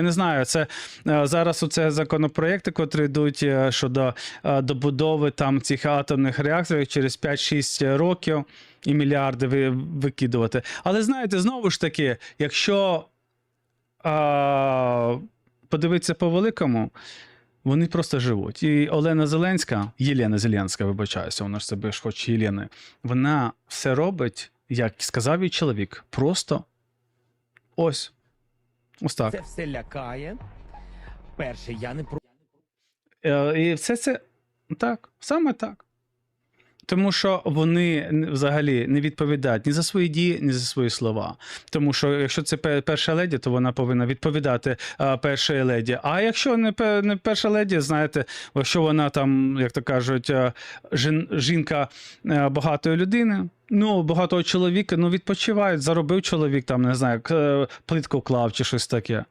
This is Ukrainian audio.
Я не знаю, це е, зараз оце законопроекти, котрі йдуть е, щодо е, добудови там цих атомних реакторів через 5-6 років і мільярди ви, викидувати. Але знаєте, знову ж таки, якщо е, подивитися по великому, вони просто живуть. І Олена Зеленська, Єлена Зеленська, вибачаюся, вона ж себе ж хоче Єлени, вона все робить, як сказав їй чоловік, просто ось. Ось так. Це все лякає. Перше, я не про Е, І все це так, саме так. Тому що вони взагалі не відповідають ні за свої дії, ні за свої слова. Тому що якщо це перша леді, то вона повинна відповідати першій леді. А якщо не, не перша леді, знаєте, якщо вона там, як то кажуть, жін, жінка багатої людини. Ну, багатого чоловіка, ну відпочивають, заробив чоловік, там, не знаю, плитку клав чи щось таке.